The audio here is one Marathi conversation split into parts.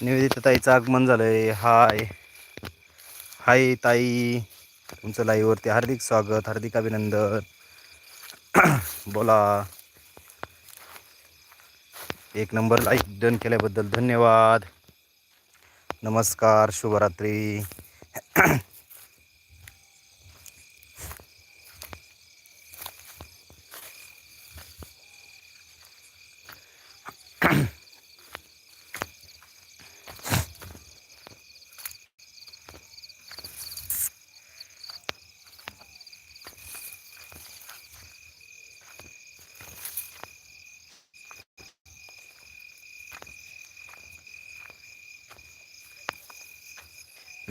निवेदिता ताईचं आगमन झालंय. हाय. हाय ताई. तुमचं लाईव्हवरती हार्दिक स्वागत हार्दिक अभिनंदन. बोला. एक नंबर लाईक डन केल्याबद्दल धन्यवाद. नमस्कार शुभरात्री.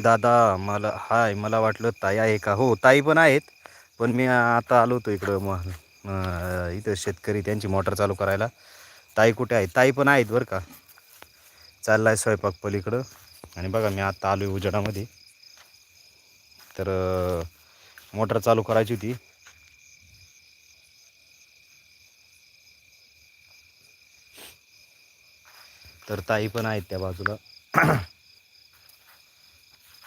दादा मला हाय मला वाटलं ताई आहे का? हो ताई पण आहेत पण मी आता आलो होतो इकडं मग इथं शेतकरी त्यांची मोटर चालू करायला. ताई कुठे आहेत? ताई पण आहेत बरं का. चाललाय स्वयंपाक पलीकडं. आणि बघा मी आता आलो आहे उजेडामध्ये. तर मोटर चालू करायची होती. तर ताई पण आहेत त्या बाजूला.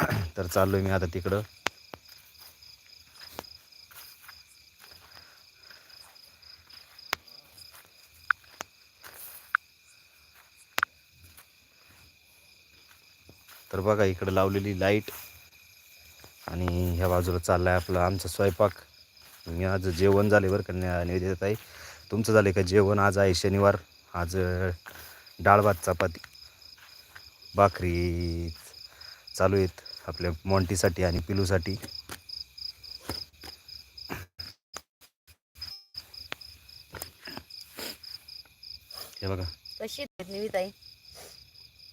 तर चाललोय मी आता तिकडं. तर बघा इकडं लावलेली लाइट आणि ह्या बाजूला चाललाय आपला आमचा स्वयंपाक. मी आज जेवण झाले बरं का निवेदित आहे तुमचं झालं का जेवण? आज आहे शनिवार. आज डाळ भात चपाती. भाकरी चालू आहेत. आपल्या मॉन्टीसाठी आणि पिलूसाठी. हे बघा. कशी निवित आहे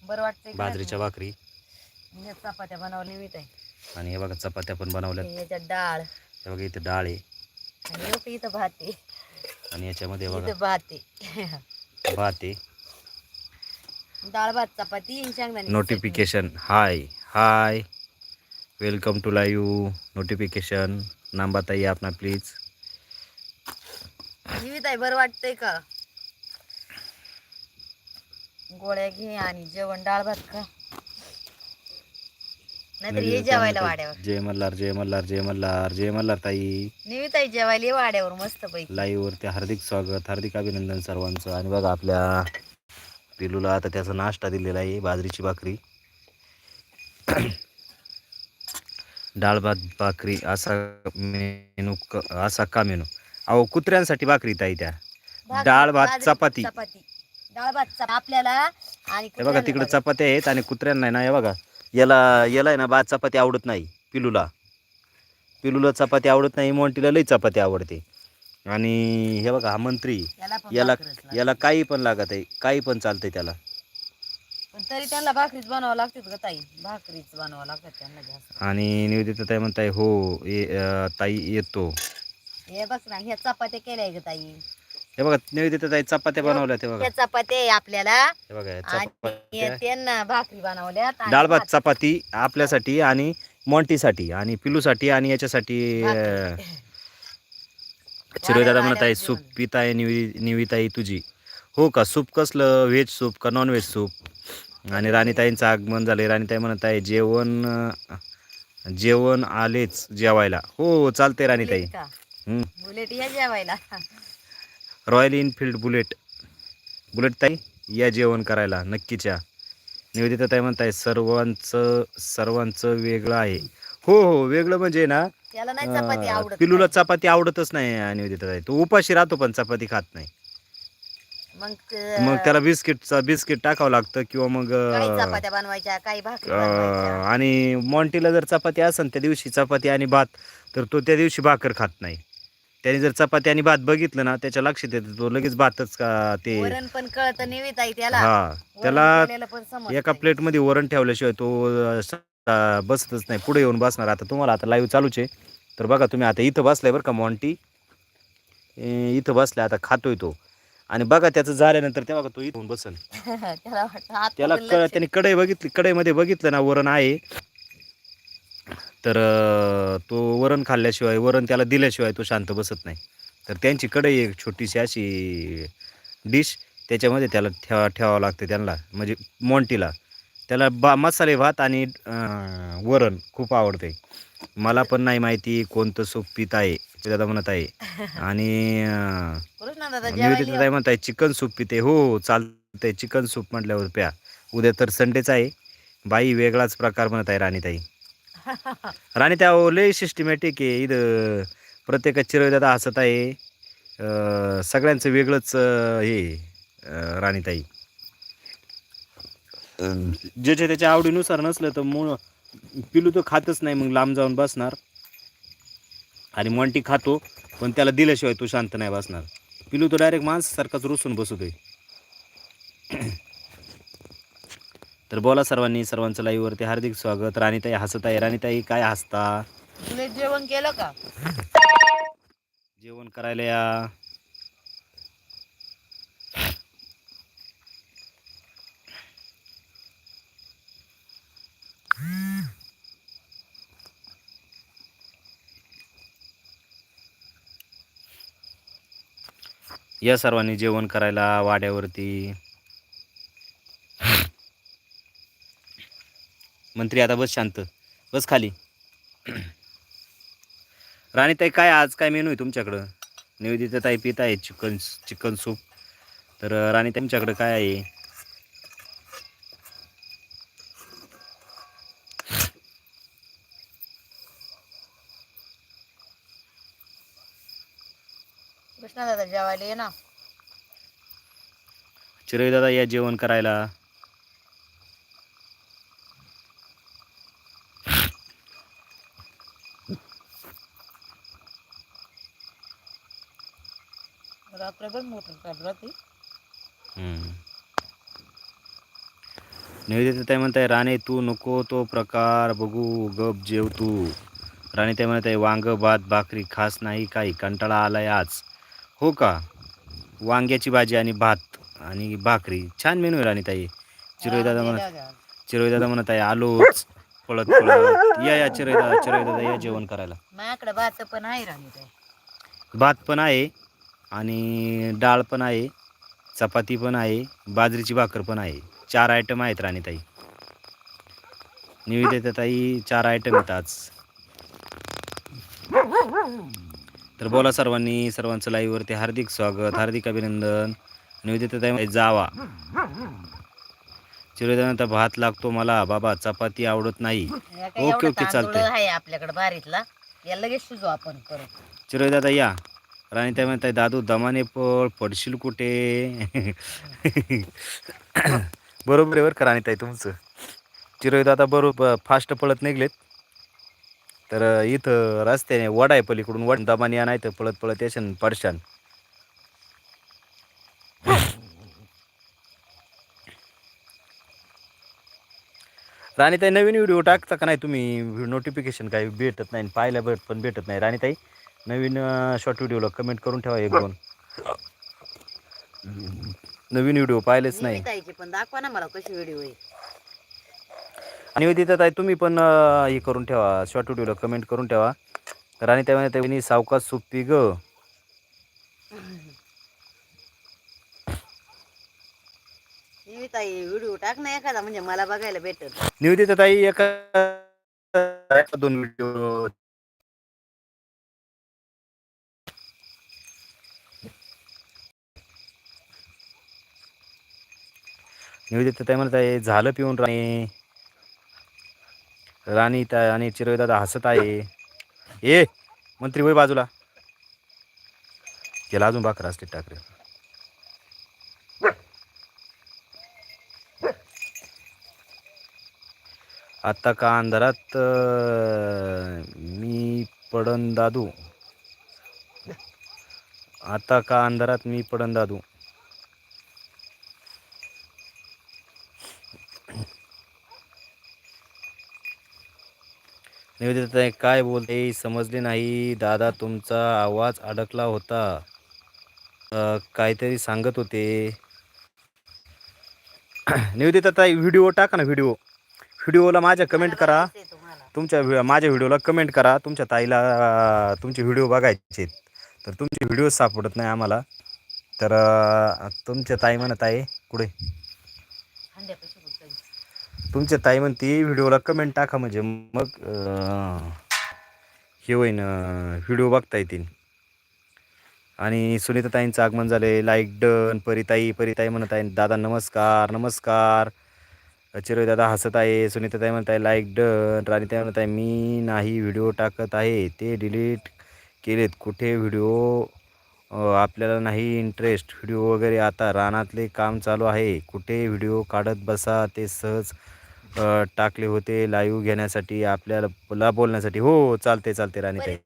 बरं वाटतंय बाजरीच्या भाकरी? मी चपात्या बनवल्या निवित आहे आणि हे बघा चपात्या पण बनवल्यात. याच्यात डाळ. हे बघा इथं डाळ आहे. आणि लोक इथं भात आहे. आणि याच्यामध्ये इथं भात आहे. बघा भात आहे. डाळ भात चपाती शेंगदाणे. Notification hi hi welcome to live notification नाम बताइए अपना प्लीज निवित आहे बरं वाटतंय का? गोळ्या घे आणि जेवण डाळ भात खा. नाहीतर ये जेवायला वाड्यावर. जय मल्हार जय मल्हार जय मल्हार जय मल्हार ताई. निवित आहे जेवायला ये वाड्यावर मस्त पैकी लाईव्ह वरती हार्दिक स्वागत हार्दिक अभिनंदन सर्वांचं. आणि बघा आपल्या पिलूला आता त्याचा नाश्ता दिलेला आहे बाजरीची भाकरी. डाळ भात भाकरी असा मेनू क- असा का मेनू? अहो कुत्र्यांसाठी भाकरी ताई त्या. डाळ भात चपाती. डाळ भात आपल्याला आणि हे बघा तिकडे चपात्या आहेत आणि कुत्र्यांना आहे ना हे बघा याला याला आहे ना भात चपाती आवडत नाही पिलूला. पिलूला चपाती आवडत नाही मोंटीला लई चपाती आवडते. आणि हे बघा हा मंत्री याला याला काही पण लागत आहे काही पण चालतंय त्याला. तरी त्यांना भाकरीच बनावं लागते का ताई? भाकरीच बनावं लागतात त्यांना जास्त. आणि निवेदिता ताई म्हणताय हो ये अं, ताई येतो. हे बघ ना ह्या चपात्या केल्या ग ताई. हे बघा निवेदिता ताई चपात्या बनवल्या ते बघा. ह्या चपात्या आहे आपल्याला. हे बघा या आणि चपात्या. त्यांना भाकरी बनवल्यात आणि डाळ भात चपाती आपल्यासाठी आणि मोंटीसाठी आणि पिलूसाठी आणि याच्यासाठी अं, भाकरी. दादा म्हणत आहे सूप जेवण. पित आहे निवी निविताई तुझी. हो का सूप कसलं? व्हेज सूप का नॉन व्हेज सूप? आणि राणीताईंचं आगमन झालंय. राणीताई म्हणत आहे जेवण जेवण आलेच जेवायला. हो चालतंय राणीताई. बुलेट या जेवायला. रॉयल इनफिल्ड बुलेट बुलेट ताई या जेवण करायला नक्कीच या निवेदिता ताई म्हणत आहे सर्वांचं सर्वांचं वेगळं आहे. हो हो वेगळं म्हणजे ना पिलूला चपाती आवडतच नाही निवेदिता ताई. तो उपाशी राहतो पण चपाती खात नाही. मग मग त्याला बिस्किटचा बिस्किट टाकावं लागतं किंवा मग काही अं, चपात्या बनवायच्या काही भाकरी अं, बनवायच्या. आणि मॉन्टीला जर चपाती असेल त्या दिवशी चपाती आणि भात तर तो त्या दिवशी भाकर खात नाही. त्याने जर चपाती आणि भात बघितलं ना त्याच्या लक्षात येतं तो लगेच भातच का ते वरण पण कळत नेवीत आहे त्याला. हा वरण त्याला केलेलं पण समजतंय. एका प्लेटमध्ये वरण ठेवल्याशिवाय तो अं, स- अं, बसतच नाही. पुढे येऊन बसणार. आता तुम्हाला आता लाईव्ह चालूच आहे. तर बघा तुम्ही आता इथं बसलाय बरं का मॉन्टी ए, इथं बसलाय आता खातोय तो. आणि बघा त्याचं झाल्यानंतर तेव्हा तो इथून बसन त्याला आता क त्याने कढई बघितली कढईमध्ये बघितलं ना वरण आहे. तर अं, तो वरण खाल्ल्याशिवाय वरण त्याला दिल्याशिवाय तो शांत बसत नाही. तर त्यांची कढई एक छोटीशी अशी डिश त्याच्यामध्ये त्याला ठेवा ठेवावं लागतं त्यांना. म्हणजे मोंटीला. त्याला बा मसाले भात आणि अं, वरण खूप आवडते. मला पण नाही माहिती कोणतं सूप पित आहे. ते दादा म्हणत आहे. आणि दादा निवेदिता ताई म्हणताय चिकन सूप पिते. हो हो चालतंय चिकन सूप म्हटल्यावर प्या. उद्या तर संडेच आहे. बाई वेगळाच प्रकार म्हणत आहे राणीताई. राणीताई अहो लय सिस्टमॅटिक आहे. इथं प्रत्येकात चिरवदादा हसत आहे. सगळ्यांचं वेगळंच हे राणीताई. ज्याच्या त्याच्या आवडीनुसार नसलं तर मूळ पिलू तर खातच नाही मग लांब जाऊन बसणार. आणि मॉन्टी खातो पण त्याला दिल्याशिवाय तो शांत नाही बसणार. पिलू तो डायरेक्ट माणसासारखाच रुसून बसतोय. तर बोला सर्वांनी सर्वांचं लाईव्हवरती हार्दिक स्वागत. राणीताई हसत आहे. राणीताई काय हसता? तुला जेवण केलं का? जेवण करायला या. या सर्वांनी जेवण करायला वाड्यावरती. मंत्री आता बस शांत. बस खाली. राणीताई काय आज काय मेनू आहे तुमच्याकडं? निवेदिता ताई पित आहे चिकन चिकन सूप. तर राणीताई तुमच्याकडं काय आहे कृष्णा दादा जेवायला ये ना. चिरई दादा या जेवण करायला. रात्रभर मोटर चालू राहते. हम्म. निवेदिता ताई म्हणताय राणे तू नको तो प्रकार बघू गप जेव तू. राणे ताई म्हणत आहे वांग भात भाकरी खास नाही काही कंटाळा आलाय आज. हो का? वांग्याची भाजी आणि भात आणि भाकरी. छान मेनू आहे राणीताई चिरोई दादा म्हणत चिरोई दादा म्हणत आहे आलोच पळत पळत. या या चिरोई दादा चिरोई दादा या जेवण करायला. माझ्याकडे भात पण आहे राणी भात पण आहे आणि डाळ पण आहे चपाती पण आहे बाजरीची भाकर पण आहे. चार आयटम आहेत राणीताई निवेदिता ताई चार आयटम आहेत आज. तर बोला सर्वांनी सर्वांचं लाईव्हवरती हार्दिक स्वागत हार्दिक अभिनंदन. निवेदिता ताई जावा. चिरोदानंतर भात लागतो मला. बाबा चपाती आवडत नाही. ओके, ओके, चालतंय. आहे आपल्याकडे बारीतला. लगेच शिजू आपण परत. या. राणी त्या म्हणताय दादू दमाने पळ पडशील कुठे? बरोबर आहे बरं का राणीताई तुमचं? चिरोय दादा बरोबर फास्ट पळत निघलेत. तर इथं रस्त्याने वड आहे पलीकडून वड दमाने या नाही तर पळत पळत येशन पडशान. राणीताई नवीन व्हिडिओ टाकता का नाही तुम्ही? नोटिफिकेशन काही भेटत नाही पाहायला भेट पण भेटत नाही. राणीताई नवीन शॉर्ट व्हिडिओला कमेंट करून ठेवा एक दोन. नवीन व्हिडिओ पाहिलेच नाही. पण दाखवा ना मला कशी व्हिडिओ आहे. आणि तिथं ताई तुम्ही पण हे करून ठेवा. शॉर्ट व्हिडिओला कमेंट करून ठेवा. राणीताई म्हणते "वहिनी, सावकाश सुप्पी ग. ताई व्हिडिओ टाक ना एखादा म्हणजे मला बघायला भेटत निवेदिता ताई एका एका दोन व्हिडिओ निवेदिता ताई म्हणत आहे झालं पिऊन राणी. राणी त्या आणि चिरवेदादा हसत आहे. ए मंत्री वय बाजूला. याला अजून बाकर असते टाकरे. आत्ता का अंधारात मी पडन दादू. आता का अंधारात मी पडन दादू. निवेदिता काय बोलते? समजले नाही. दादा तुमचा आवाज अडकला होता. काहीतरी सांगत होते. निवेदिता ताई व्हिडिओ टाका ना व्हिडिओ. व्हिडिओला माझ्या कमेंट करा. तुमच्या माझ्या व्हिडिओला कमेंट करा. तुमच्या ताईला तुमचे व्हिडिओ बघायचे तर तुमचे व्हिडिओ सापडत नाही आम्हाला. तर तुमच्या ताई म्हणत आहे कुठे? तुमच्या ताई म्हणती व्हिडिओला कमेंट टाका म्हणजे. मग हे होईन व्हिडिओ बघता येतील. आणि सुनीता ताईंचं आगमन झाले लाईक डन परिताई परिताई म्हणत आहे दादा नमस्कार नमस्कार. चिरोय दादा हसत आहे. सुनीता ताई म्हणत आहे लाईक डन राणी ताई म्हणत आहे मी नाही व्हिडिओ टाकत आहे. ते डिलीट केलेत. कुठे व्हिडिओ? आपल्याला नाही इंटरेस्ट व्हिडिओ वगैरे आता रानातले काम चालू आहे. कुठे व्हिडिओ काढत बसा? ते सहज टाकले होते लाईव्ह घेण्यासाठी आपल्याला बोलण्यासाठी. हो चालते चालते राणीताई.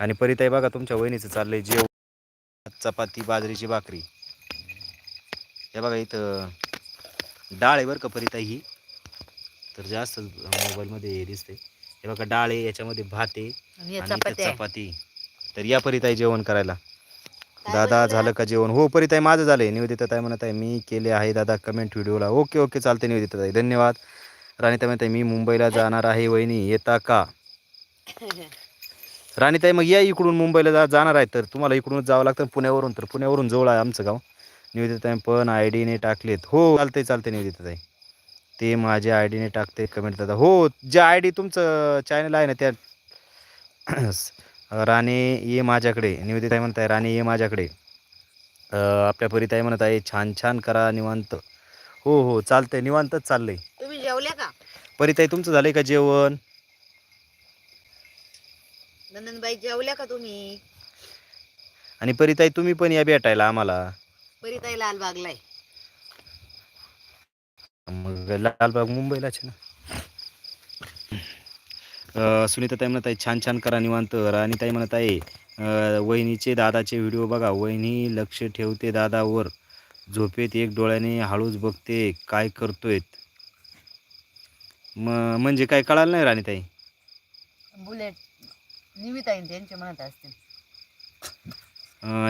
आणि परिताई बघा तुमच्या वहिनीचं चाललंय जेव चपाती बाजरीची भाकरी. हे बघा इथं डाळ आहे बरं का परिताई ही. तर जास्त मोबाईलमध्ये दिसते हे बघा डाळ आहे याच्यामध्ये भात आहे आणि. चपाती. तर या परिताई जेवण करायला. दादा? झालं का जेवण? हो परिताई माझं झालंय. निवेदिता ताई म्हणत आहे मी केले आहे दादा कमेंट व्हिडिओला. ओके ओके चालते निवेदिता ताई. धन्यवाद. राणीताई म्हणत आहे मी मुंबईला जाणार आहे वहिनी. येता का? राणीताई मग या इकडून मुंबईला जा जाणार आहे तर. तुम्हाला इकडूनच जावं लागतं पुण्यावरून तर. पुण्यावरून जवळ आहे आमचं गाव. निवेदिताई पण आय डीने टाकलेत. हो चालते चालते निवेदिताई ते माझ्या आय डीने टाकते कमेंट दादा हो जे आय डी तुमचं चॅनल आहे ना त्या राणे ये माझ्याकडे. निवेदिताई म्हणत आहे राणे ये माझ्याकडे. आपल्या परिताई म्हणत आहे छान छान करा निवांत. हो हो चालतंय निवांतच चाललंय. तुम्ही जेवल्या का? परिताई तुमचं झालंय का जेवण? नंदनबाई जेवल्या का तुम्ही? आणि परिताई तुम्ही पण या भेटायला आम्हाला. परिताई लालबागलाय मग लालबाग मुंबईलाच आहे ना. अं, सुनीताताई म्हणत आहे छान छान करा निवांत राणीताई म्हणत आहे वहिनीचे दादाचे व्हिडिओ बघा. वहिनी लक्ष ठेवते दादावर. झोपेत एक डोळ्याने हळूच बघते काय करतोयत. म म्हणजे काय कळालं नाही राणीताई बुलेट. निमिताई त्यांचे म्हणत असतील.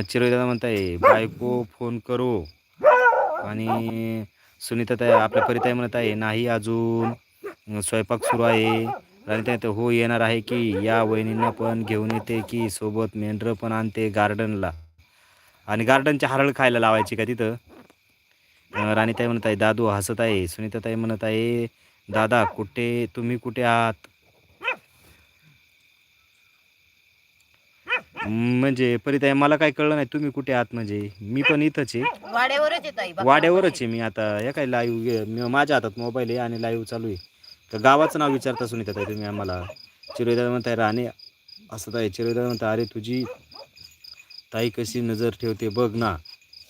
चिरोई दादा म्हणत आहे बायको फोन करू. आणि सुनीताताई आपल्या परिताई म्हणत आहे नाही अजून. स्वयंपाक सुरू आहे. राणीताई तर हो येणार आहे की या वहिनींना पण घेऊन येते की सोबत मेंढरं पण आणते गार्डनला. आणि गार्डनचे हरळ खायला लावायचे का तिथं? राणीताई म्हणत आहे दादू हसत आहे. सुनीताताई म्हणत आहे दादा कुठे तुम्ही कुठे आहात? म्हणजे परिताई मला काय कळलं नाही तुम्ही कुठे आहात म्हणजे? मी पण इथंच आहे. वाड्यावरच आहे मी आता. हे काय लाईव्ह माझ्या हातात मोबाईल आहे आणि लाईव्ह चालू आहे. तर गावाचं नाव विचारता सुनीता ताई तुम्ही आम्हाला. चिरोदादा म्हणताय राणे असं ताई चिरोदादा म्हणता अरे तुझी ताई कशी नजर ठेवते बघ ना.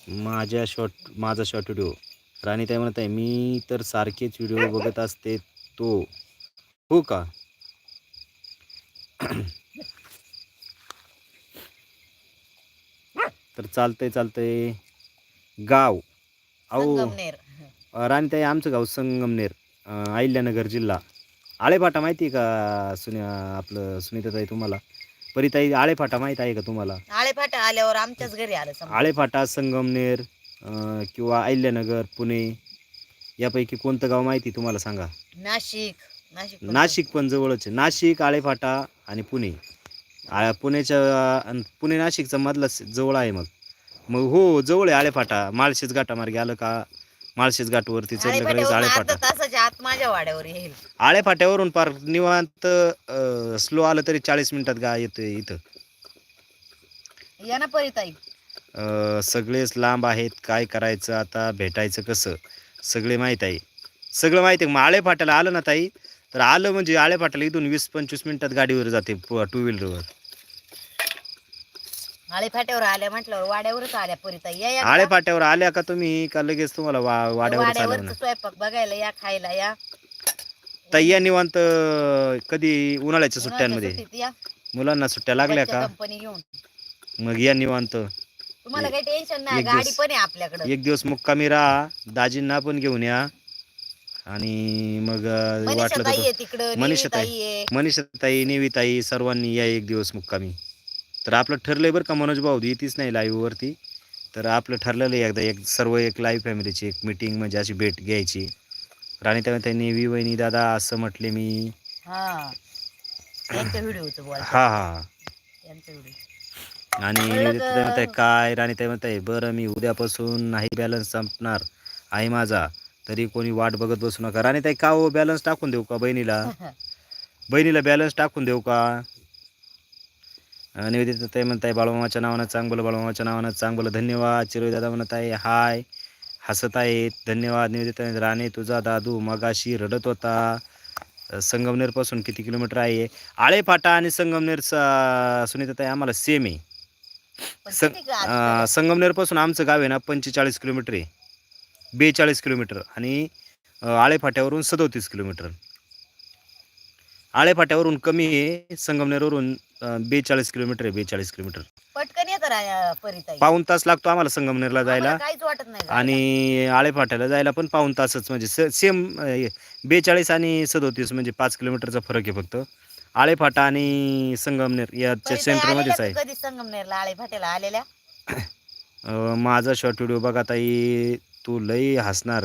माझ्या शॉर्ट माझा शॉर्ट व्हिडिओ राणीताई म्हणत आहे मी तर सारखेच व्हिडिओ बघत असते तो. हो का? तर चालतंय चालतंय. गाव. अहो राणीताई आमचं गाव संगमनेर. अहिल्यानगर जिल्हा. आळेफाटा माहिती आहे का सुनी आपलं सुनीताताई तुम्हाला? परिताई आळेफाटा माहीत आहे का तुम्हाला? आळेफाटा आल्यावर आमच्याच घरी आलं समजा. आळेफाटा संगमनेर अ, किंवा अहिल्यानगर पुणे यापैकी कोणतं गाव माहिती तुम्हाला सांगा? नाशिक. नाशिक पण- नाशिक पण जवळच आहे. नाशिक आळेफाटा आणि पुणे. आ, पुण्याच्या अन पुणे नाशिकचा मधला स- जवळ आहे मग. मग हो जवळ आहे आळेफाटा. माळशेज घाटामार्गे आलं का? माळशेज घाटवरती चढलं का लगेच आळेफाट्यावरून आळेफाटा. अर्धा तासाच्या माझ्या वाड्यावर येईल. आळेफाट्यावरून पार निवांत स्लो आलं तरी चाळीस मिनिटात गा येतोय इथं. या ना परिताई अ, सगळेच लांब आहेत काय करायचं आता भेटायचं कसं? सगळे माहीत आहे. सगळं माहिती आहे. मग आळेफाट्याला आलं ना ताई? तर आलं म्हणजे आळेफाट्याला इथून वीस पंचवीस मिनिटात गाडीवर जाते टू व्हीलरवर आळेफाट्यावर आल्या म्हटल्यावर वाड्यावरच आल्या परिताई या या आळेफाट्यावर आल्या का तुम्ही? का लगेच तुम्हाला वा वाड्यावर वाड्यावरच चालवणार स्वयंपाक बघायला या खायला या. ताई या निवांत कधी उन्हाळ्याच्या सुट्ट्यांमध्ये? उन्हाळ्याच्या सुट्टीत या. मुलांना सुट्ट्या लागल्या का? कंपनी घेऊन. मग या निवांत. तुम्हाला काही टेन्शन नाही एक गाडी दिवस- पण आहे आपल्याकडे. एक दिवस मुक्कामी राहा दाजींना पण घेऊन या. आणि मग अं, मनीषा वाटलं ताई तर आहे तिकडं मनीषा ताई. ताई आहे. मनीषाताई नेवीताई सर्वांनी या एक दिवस मुक्कामी. तर आपलं ठरलंय बरं का मनोज भाऊ येतीच नाही लाईव्ह वरती. तर आपलं ठरलेलं आहे एकदा एक सर्व एक लाईव्ह फॅमिलीची एक मीटिंग म्हणजे अशी भेट घ्यायची. राणी त्यामुळे नेवी वहिनी दादा असं म्हटले मी. हा. हा हा. आणि ते काय? राणी ते म्हणताय बरं मी उद्यापासून नाही बॅलन्स संपणार. आहे माझा. तरी कोणी वाट बघत बसू नका. राणी ताई का हो बॅलन्स टाकून देऊ का बहिणीला? बहिणीला बॅलन्स टाकून देऊ का? निवेदित ते म्हणताय बाळमामाच्या नावानं चांगलं बाळमामाच्या नावानं चांगलं धन्यवाद चिरोई दादा म्हणत आहे हाय. हसत आहेत. धन्यवाद निवेदित राणे तुझा दादू मगाशी रडत होता. संगमनेरपासून किती किलोमीटर आहे आळेफाटा आणि संगमनेर सुनीताताई आम्हाला सेम आहे. सं- संगमनेरपासून आमचं गाव आहे ना पंचेचाळीस किलोमीटर आहे. बेचाळीस किलोमीटर. आणि आळेफाट्यावरून सदोतीस किलोमीटर. आळेफाट्यावरून कमी आहे संगमनेरवरून बेचाळीस किलोमीटर आहे बेचाळीस किलोमीटर. पटकन येत राया परिताई. पाऊन तास लागतो आम्हाला संगमनेरला जायला. आम्हाला काहीच वाटत नाही जायला. आणि आळेफाट्याला जायला पण पाऊन तासच म्हणजे सेम बेचाळीस आणि सदोतीस म्हणजे पाच किलोमीटरचा फरक आहे फक्त. आळेफाटा आणि संगमनेर याच्या परिताई सेंटरमध्येच आलेल्या आहे. का कधी संगमनेरला आळे फाट्याला आलेल्या? अं, माझा शॉर्ट व्हिडिओ बघा ताई तू लई हसणार.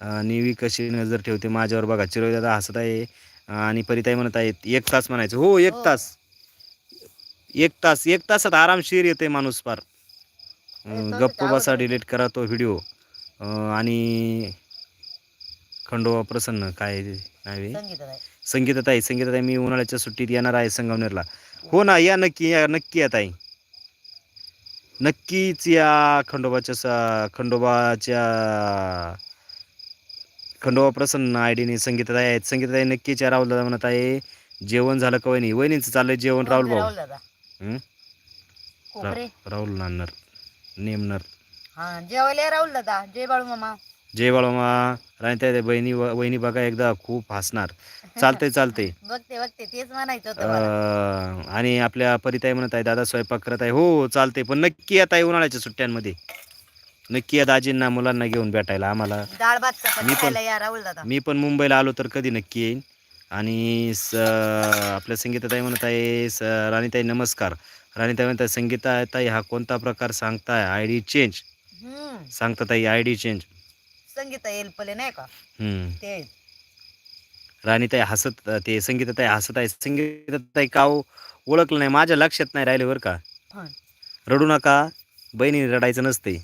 अं, निवी कशी नजर ठेवते माझ्यावर बघा. चिरोई दादा हसत आहे. आणि परिताई म्हणत आहेत एक तास म्हणायचं. हो एक हो. तास. एक तास एक तासात आरामशीर येते माणूस तासात गप्प बसा. डिलीट करा तो व्हिडिओ आणि खंडोबा प्रसन्न काय नावे संगीताताई. संगीताताई मी उन्हाळ्याच्या सुट्टीत येणार आहे संगमनेरला. हो ना या नक्की या नक्की या ताई. नक्कीच या खंडोबाच्या स- खंडोबाच्या खंडोबा प्रसन्न आय डीने संगीताताई आहेत. संगीताताई नक्कीच या राहुल दादा म्हणत आहे जेवण झालं का वहिनी? वहिनीचं चाललंय जेवण राहुल भाऊ? कोपरे राहुल नानर नेमनर. हा जेवायला राहुल दादा. जय बाळू मामा. जय बाळोमा राणी बहिणी वहिनी बघा एकदा खूप हसणार. चालतंय चालतंय. बघते बघते. तेच म्हणायचं आणि आपल्या परिताई म्हणत आहे दादा स्वयंपाक करत आहे. हो चालते पण नक्की येत आहे उन्हाळ्याच्या सुट्ट्यांमध्ये. नक्की या दाजींना मुलांना घेऊन भेटायला आम्हाला. मी पण मुंबईला आलो तर कधी नक्की येईन. आणि स आपल्या संगीताताई म्हणत आहे स राणीताई नमस्कार. राणीताई म्हणत आहे संगीताताई हा कोणता प्रकार सांगताय? I D change. हम्म. सांगताताई आय डी चेंज. संगीता एलपले नाही का? हम्म. ते. राणीताई हसत ते संगीताताई हसत आहे. संगीताताई का हो? ओळखलं नाही माझ्या लक्षात नाही राहिले बरं का. हं. रडू नका बहिणी रडायचं नसते.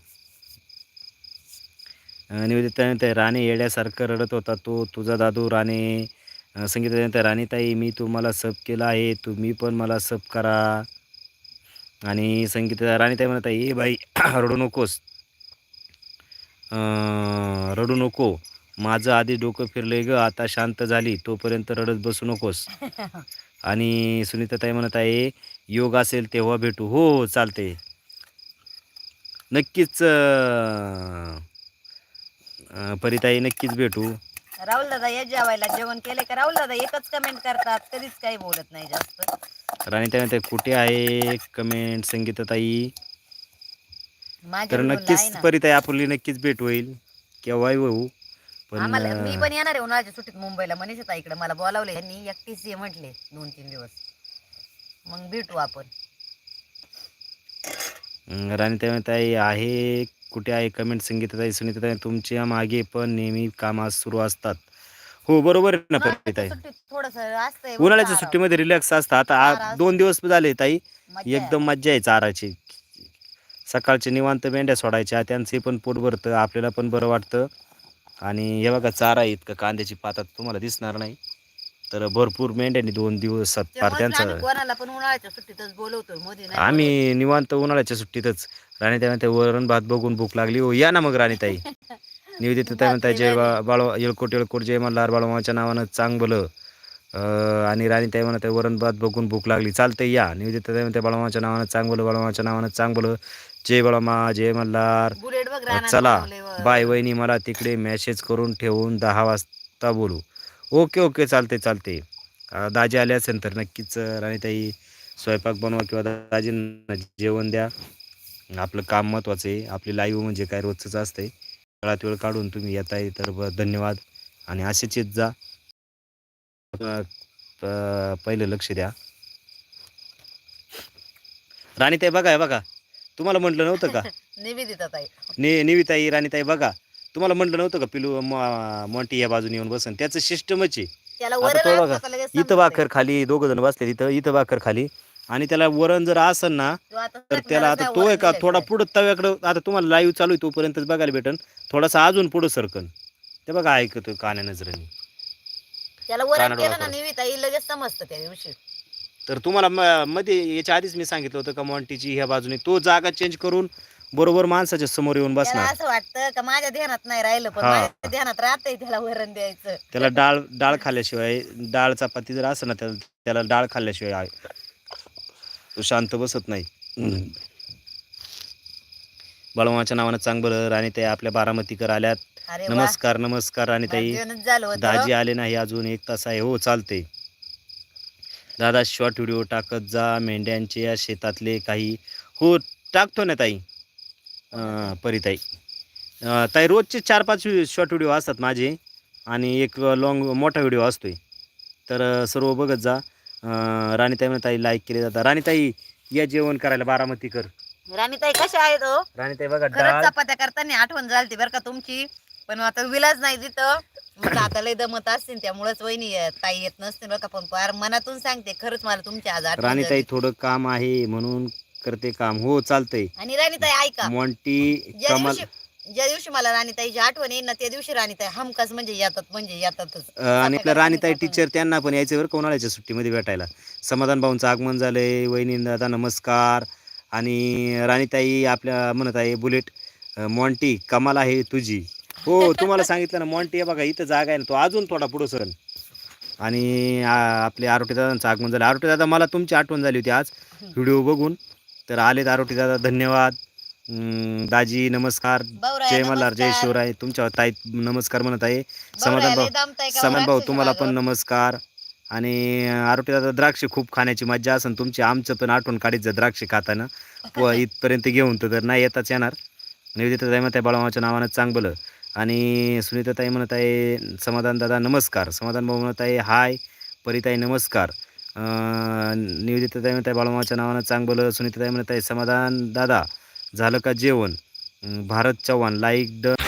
निवेदिता राणे येड्यासारखं रडत होता तो तुझा दादू राणे अं, संगीता राणीताई मी तुम्हाला सब केलं आहे तुम्ही पण मला सब करा. आणि संगीता राणीताई म्हणत आहे ए बाई रडू नकोस. अं, रडू नको. माझं आधी डोकं फिरलंय ग आता शांत झाली तोपर्यंत रडत बसू नकोस. आणि सुनीताताई म्हणत आहे योग असेल तेव्हा भेटू. हो हो चालते नक्कीच परिताई नक्कीच भेटू. राहुल दादा या जेवायला जेवण केले का? राहुल दादा एकच कमेंट करतात कधीच काही बोलत नाही जास्त. राणीताई म्हणते कुठे आहे? कमेंट संगीताताई. माझ्या तर आहे नक्कीच ना. परिताई आपली नक्कीच भेट होईल. केव्हाही होऊ पण आम्हाला मी पण येणार आहे उन्हाळ्याच्या सुट्टीत मुंबईला. मनीषा इकडे मला बोलावले यांनी एकटीच ये म्हटले दोन तीन दिवस. मग भेटू आपण. अं, राणीताई म्हणताई आहे कुठे आहे? कमेंट संगीताताई सुनीताताई तुमच्या मागे पण नेहमी कामात सुरू असतात. हो बरोबर आहे ना परिताई थोडस असतंय उन्हाळ्याच्या सुट्टीमध्ये रिलॅक्स असतं. आता आ- दोन दिवस झाले ताई आहे. एकदम मज्जा आहे चाराची. सकाळचे निवांत मेंढ्या सोडायच्या त्यांचे पण पोट भरतं आपल्याला पण बरं वाटतं. आणि हे बघा चारा आहे इतकं कांद्याची पातात तुम्हाला दिसणार नाही. तर भरपूर मेंढ्यांनी दोन फार त्यामुळेच आम्ही त्यांचं कोणाला पण उन्हाळ्याच्या सुट्टीतच बोलवतो मध्ये नाही आम्ही निवांत उन्हाळ्याच्या सुट्टीतच. राणीताई ते वरण भात बघून भूक लागली. हो या ना मग राणीताई निवेदित ताई म्हणताय जय बा बाळ येळकोट येळकोट जय मल्हार बाळमाच्या नावानं चांगलं. आणि राणीताई म्हणत आहे वरण भात बघून भूक लागली. चालतंय या. निवेदित ताई म्हणते बाळमाच्या नावानं चांगलं बाळमाच्या नावानं चांगलं. जय बाळमा जय मल्हार बुलेट बघ रानात चला. बाय वहिनी मला तिकडे मेसेज करून ठेवून दहा वाजता बोलू. ओके ओके चालते चालते दाजी आले असेल तर नक्कीच राणीताई स्वयंपाक बनवा किंवा दाजींना जेवण द्या. आपलं काम महत्त्वाचं आहे. आपली लाईव्ह म्हणजे काय रोजचंच असतंय. वेळात वेळ काढून तुम्ही येताय तर धन्यवाद. आणि असेच येत जा. पहिलं लक्ष द्या. राणीताई बघा बघा. तुम्हाला म्हटलं नव्हतं का? निवेदिता ताई ने निविताई राणीताई बघा. तुम्हाला म्हटलं नव्हतं का पिलू मॉन्टी या बाजूने येऊन बसन? त्याचं सिस्टमच आहे. त्याला आता वरण तो असलं बघा, का लगेच इथं. भाकर खाली दोघं जण बसले तिथं इथं भाकर खाली. आणि त्याला वरण जर असन ना तो आता तर त्याला आता तो वरण आहे का थोडा. पुढं तव्याकडं आता तुम्हाला लाईव्ह चालू आहे तोपर्यंतच बघायला भेटन. थोडासा अजून पुढं सरकन. ते बघा ऐकतोय कान्या नजरेने. त्याला वरण कानड केलं ना वाकडं. निवेदिताई लगेच समजतं त्या दिवशी. तर तुम्हाला म- मध्ये याच्या आधीच मी सांगितलं होतं का मॉन्टीची ह्या बाजूने तो जागा चेंज करून बरोबर माणसाच्या समोर येऊन त्याला बसणार. असं वाटतं का माझ्या ध्यानात नाही राहिलं पण हा. माझ्या ध्यानात राहतंय त्याला वरण द्यायचं. त्याला डाळ डाळ खाल्ल्याशिवाय डाळ चपाती जर असं ना त्याला त्याला डाळ खाल्ल्याशिवाय आहे. तो शांत बसत नाही. बाळमाच्या नावानं चांगलं राणीताई आपल्या बारामतीकर आल्यात. अरे वा. नमस्कार नमस्कार राणीताई जेवणच झालं होतं. दाजी आले नाही अजून एक तास आहे. हो चालते दादा शॉर्ट व्हिडिओ टाकत जा. मेंढ्यांचे या शेतातले काही हो टाकतो ना ताई. परिताई. ताई रोजचे चार पाच शॉर्ट व्हिडिओ असतात माझे आणि एक लॉंग मोठा व्हिडिओ असतोय. तर सर्व बघत जा. राणीताई म्हणत ताई लाईक केले जातात. राणीताई या जेवण करायला बारामती कर. राणीताई कशा आहेत हो? राणीताई बघा खरंच डाळ चपात्या करताना आठवण झालती बरं का तुमची. पण आता विलाज नाही तिथं. आता लय दमत असतील त्यामुळेच वहिनी ताई येत नसतील बरं का. पण फार मनातून सांगते खरंच मला तुमची आज आठवण राणीताई झाली. थोडं काम आहे म्हणून करते काम. हो चालतंय. आणि राणीताई ऐका. मॉन्टी ज्या कमाल दिवशी ज्या दिवशी मला राणीताईची आठवण येईल ना त्या दिवशी राणीताई हमखास म्हणजे येतात म्हणजे येतातच. अ, आणि आपल्या राणीताई. टीचर त्यांना पण यायचं बरं का उन्हाळ्याच्या सुट्टीमध्ये भेटायला. समाधान भाऊंचं आगमन झालंय वहिनी दादा नमस्कार. आणि राणीताई आपल्या म्हणत आहे बुलेट अ, मॉन्टी कमाल आहे तुझी. हो तुम्हाला सांगितलं ना मॉन्टी हे बघा इथं जागा आहे ना तो अजून थोडा पुढं सरण आणि आ, आपले आरोटी दादांचं आगमन झालं. आरोटी दादा मला तुमची आठवण झाली होती आज. व्हिडिओ बघून. तर आलेत आरोटी दादा धन्यवाद. दाजी नमस्कार. जय मल्हार जय. शिवराय. तुमच्या ताई नमस्कार म्हणत आहे. समाधान भाऊ समान भाऊ तुम्हाला पण? नमस्कार. आणि आरोटी दादा द्राक्ष खूप खाण्याची मज्जा असेल तुमची आमचं पण आठवण काढीत द्राक्ष खाताना. व इथपर्यंत घेऊन तर नाही येताच येणार. निवेदिताताई म्हणत आहे बाळामाच्या नावानं चांगलं आणि सुनीताताई म्हणत आहे समाधान दादा नमस्कार. समाधान भाऊ म्हणत आहे हाय. परिताई नमस्कार. निवेदिताई निवेदिताताई म्हणत आहे नावानं चांगलं सुनीताई म्हणत आहे समाधान दादा झालं का जेवण भारत चव्हाण लाईक डन